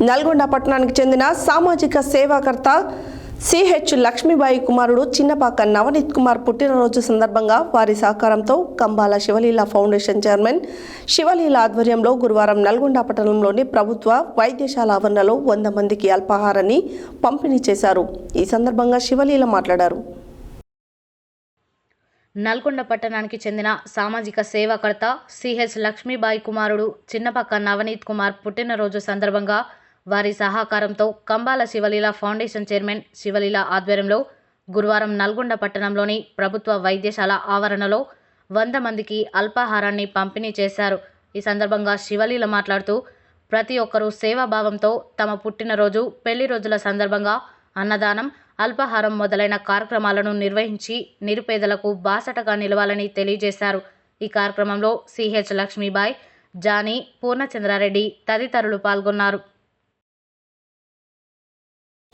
నల్గొండ పట్టణానికి చెందిన సామాజిక సేవాకర్త సిహెచ్ లక్ష్మీబాయి కుమారుడు చిన్నపాక నవనీత్ కుమార్ పుట్టినరోజు సందర్భంగా వారి సహకారంతో కంబాల శివలీల ఫౌండేషన్ చైర్మన్ శివలీల ఆధ్వర్యంలో గురువారం నల్గొండ పట్టణంలోని ప్రభుత్వ వైద్యశాల ఆవరణలో వంద మందికి అల్పాహారాన్ని పంపిణీ చేశారు. ఈ సందర్భంగా శివలీల మాట్లాడారు. నల్గొండ పట్టణానికి చెందిన సామాజిక సేవాకర్త సిహెచ్ లక్ష్మీబాయి కుమారుడు చిన్నపక్క నవనీత్ కుమార్ పుట్టినరోజు సందర్భంగా వారి సహకారంతో కంబాల శివలీల ఫౌండేషన్ చైర్మన్ శివలీల ఆధ్వర్యంలో గురువారం నల్గొండ పట్టణంలోని ప్రభుత్వ వైద్యశాల ఆవరణలో వంద మందికి అల్పాహారాన్ని పంపిణీ చేశారు. ఈ సందర్భంగా శివలీల మాట్లాడుతూ ప్రతి ఒక్కరూ సేవాభావంతో తమ పుట్టినరోజు పెళ్ళి రోజుల సందర్భంగా అన్నదానం అల్పాహారం మొదలైన కార్యక్రమాలను నిర్వహించి నిరుపేదలకు బాసటగా నిలవాలని తెలియజేశారు. ఈ కార్యక్రమంలో సిహెచ్ లక్ష్మీబాయ్ జానీ పూర్ణచంద్రారెడ్డి తదితరులు పాల్గొన్నారు.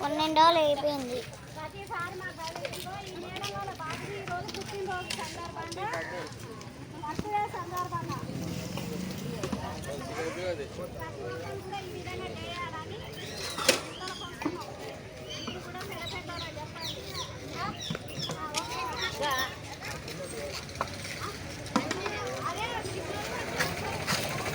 పన్నెండు రోజులు అయిపోయింది. సందర్భంగా.